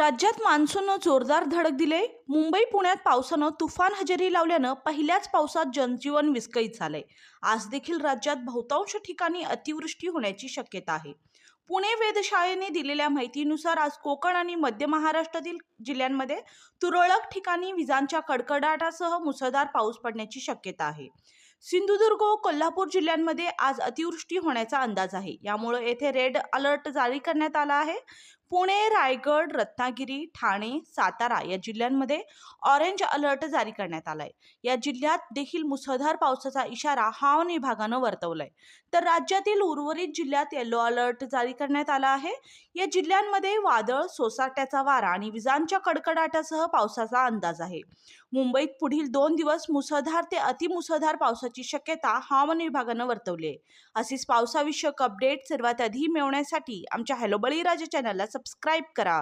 राज्यात मान्सूननं जोरदार धडक दिले. मुंबई पुण्यात पावसानं तुफान हजेरी लावल्यानं पहिल्याच पावसात जनजीवन विस्कळीत झालंय. आज देखील राज्यात बहुतांश ठिकाणी अतिवृष्टी होण्याची शक्यता आहे. पुणे वेधशाळेने दिलेल्या माहितीनुसार आज कोकण आणि मध्य महाराष्ट्रातील जिल्ह्यांमध्ये तुरळक ठिकाणी विजांच्या कडकडाटासह मुसळधार पाऊस पडण्याची शक्यता आहे. सिंधुदुर्ग व कोल्हापूर जिल्ह्यांमध्ये आज अतिवृष्टी होण्याचा अंदाज आहे. यामुळे येथे रेड अलर्ट जारी करण्यात आला आहे. पुणे रायगड रत्नागिरी ठाणे सातारा या जिल्ह्यांमध्ये ऑरेंज अलर्ट जारी करण्यात आलाय. या जिल्ह्यात देखील मुसळधार पावसाचा इशारा हवामान विभागानं वर्तवलाय. तर राज्यातील उर्वरित जिल्ह्यात येलो अलर्ट जारी करण्यात आला आहे. या जिल्ह्यांमध्ये वादळ सोसाट्याचा वारा आणि विजांच्या कडकडाटासह पावसाचा अंदाज आहे. मुंबईत पुढील दोन दिवस मुसळधार ते अतिमुसळधार पावसाची शक्यता हवामान विभागानं वर्तवली आहे. अशीच पावसाविषयक अपडेट सर्वात आधी मिळवण्यासाठी आमच्या हॅलो बळीराजा चॅनलला सबस्क्राईब करा.